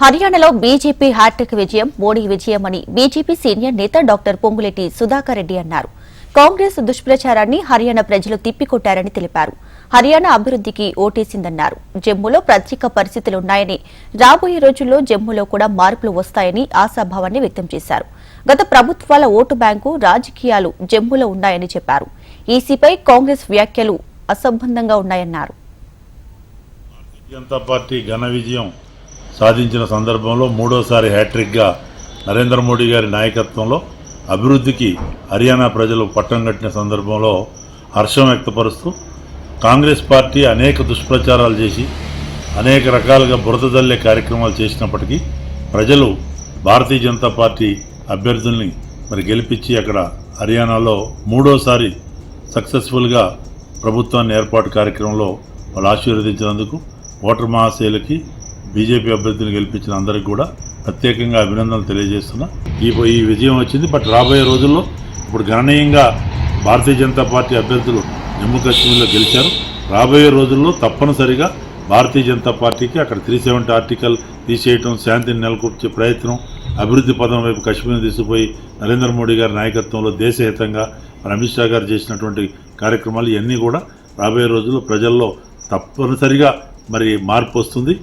హర్యానాలో BJP hat trick విజయం మోడీ విజయం అని బీజేపీ సీనియర్ నేత డాక్టర్ పొంగులేటి సుధాకర్ రెడ్డి అన్నారు. కాంగ్రెస్ దుష్ప్రచారాన్ని హర్యానా ప్రజలు తిప్పికొట్టారని తెలిపారు. హర్యానా అభివృద్ధికి ఓటేసిందన్నారు. జమ్మూలో ప్రత్యేక పరిస్థితులున్నాయని రాబోయే రోజుల్లో జమ్మూలో కూడా మార్పులు వస్తాయని ఆశాభావాన్ని వ్యక్తం చేశారు. గత ప్రభుత్వాల ఓటు బ్యాంకు రాజకీయాలు జమ్మూలో ఉన్నాయని చెప్పారు. ఈసీపై కాంగ్రెస్ వ్యాఖ్యలు అసంబంధంగా ఉన్నాయన్నారు. జనతా పార్టీ ఘన విజయం సాధించిన సందర్భంలో మూడోసారి హ్యాట్రిక్గా నరేంద్ర మోడీ గారి నాయకత్వంలో అభివృద్ధికి హర్యానా ప్రజలు పట్టం కట్టిన సందర్భంలో హర్షం వ్యక్తపరుస్తూ కాంగ్రెస్ పార్టీ అనేక దుష్ప్రచారాలు చేసి అనేక రకాలుగా బురద జల్లే కార్యక్రమాలు చేసినప్పటికీ ప్రజలు భారతీయ జనతా పార్టీ అభ్యర్థుల్ని మరి గెలిపించి అక్కడ హర్యానాలో మూడోసారి సక్సెస్ఫుల్గా ప్రభుత్వాన్ని ఏర్పాటు కార్యక్రమంలో వాళ్ళు ఆశీర్వదించినందుకు ఓటర్ మహాశైలకి బీజేపీ అభ్యర్థిని గెలిపించిన అందరికి కూడా ప్రత్యేకంగా అభినందనలు తెలియజేస్తున్నా. ఈ ఈ విజయం వచ్చింది బట్ రాబోయే రోజుల్లో ఇప్పుడు గణనీయంగా భారతీయ జనతా పార్టీ అభ్యర్థులు జమ్మూ కాశ్మీర్లో గెలిచారు. రాబోయే రోజుల్లో తప్పనిసరిగా భారతీయ జనతా పార్టీకి అక్కడ త్రీ సెవెంటీ ఆర్టికల్ తీసేయటం శాంతిని నెలకొల్చే ప్రయత్నం అభివృద్ధి పదం వైపు కాశ్మీర్ తీసుకుపోయి నరేంద్ర మోడీ గారి నాయకత్వంలో దేశహితంగా మరి అమిత్ షా గారు చేసినటువంటి కార్యక్రమాలు ఇవన్నీ కూడా రాబోయే రోజుల్లో ప్రజల్లో తప్పనిసరిగా మరి మార్పు వస్తుంది.